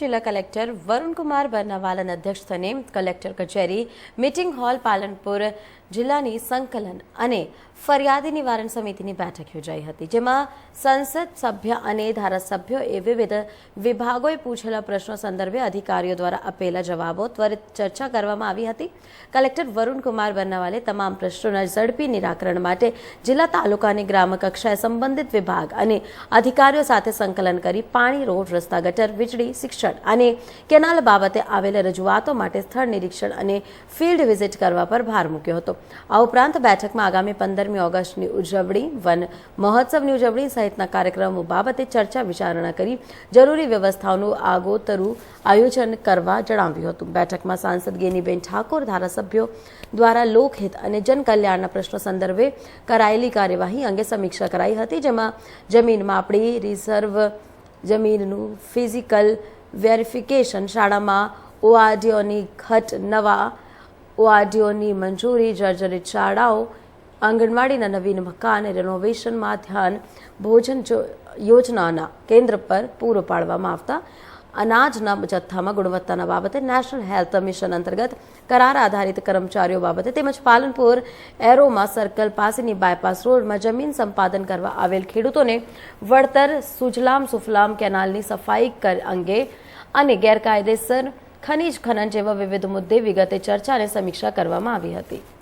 જિલ્લા કલેક્ટર વરુણકુમાર બર્નાવાલાના અધ્યક્ષસ્થાને કલેક્ટર કચેરી, મીટિંગ હોલ, પાલનપુર જિલ્લાની સંકલન અને ફરિયાદી નિવારણ સમિતિની બેઠક યોજાઈ હતી, જેમાં સંસદ સભ્ય અને ધારાસભ્યોએ વિવિધ વિભાગોએ પૂછેલા પ્રશ્નો સંદર્ભે અધિકારીઓ દ્વારા આપેલા જવાબો ત્વરિત ચર્ચા કરવામાં આવી હતી. કલેક્ટર વરુણકુમાર બર્નાવાલે તમામ પ્રશ્નોના ઝડપી નિરાકરણ માટે જિલ્લા તાલુકાની ગ્રામ કક્ષાએ સંબંધિત વિભાગ અને અધિકારીઓ સાથે સંકલન કરી પાણી, રોડ, રસ્તા, ગટર, વીજળી, શિક્ષણ અને કેનાલ બાબતે આવેલ રજૂઆતો માટે સ્થળ નિરીક્ષણ અને ફિલ્ડ વિઝિટ કરવા પર ભાર મૂક્યો હતો. આ ઉપરાંત બેઠકમાં આગામી પંદરમી ઓગસ્ટની ઉજવણી, વન મહોત્સવની ઉજવણી સહિતના કાર્યક્રમો બાબતે ચર્ચા વિચારણા કરી જરૂરી વ્યવસ્થાઓનું આગોતરું આયોજન કરવા જણાવ્યું હતું. બેઠકમાં સાંસદ ગેનીબેન ઠાકોર, ધારાસભ્યો દ્વારા લોકહિત અને જનકલ્યાણના પ્રશ્નો સંદર્ભે કરાયેલી કાર્યવાહી અંગે સમીક્ષા કરાઈ હતી, જેમાં જમીન માપણી રિઝર્વ જમીનનું ફિઝિકલ વેરિફિકેશન શાળામાં ઓઆરડીઓની ખટ નવા ઓઆરડીઓની મંજૂરી, જર્જરિત શાળાઓ, આંગણવાડીના નવીન મકાન રેનોવેશનમાં ધ્યાન ભોજન યોજનાના કેન્દ્ર પર પૂરો પાડવામાં આવતા અનાજના જથ્થામાં ગુણવત્તાના બાબતે નેશનલ હેલ્થ મિશન અંતર્ગત કરાર આધારિત કર્મચારીઓ બાબતે તેમજ પાલનપુર એરોમાં સર્કલ પાસેની બાયપાસ રોડમાં જમીન સંપાદન કરવા આવેલ ખેડૂતોને વળતર, સુજલામ, સુફલામ કેનાલની સફાઈ અંગે અને ગેરકાયદેસર ખનીજ ખનન જેવા વિવિધ મુદ્દે વિગતે ચર્ચા અને સમીક્ષા કરવામાં આવી હતી.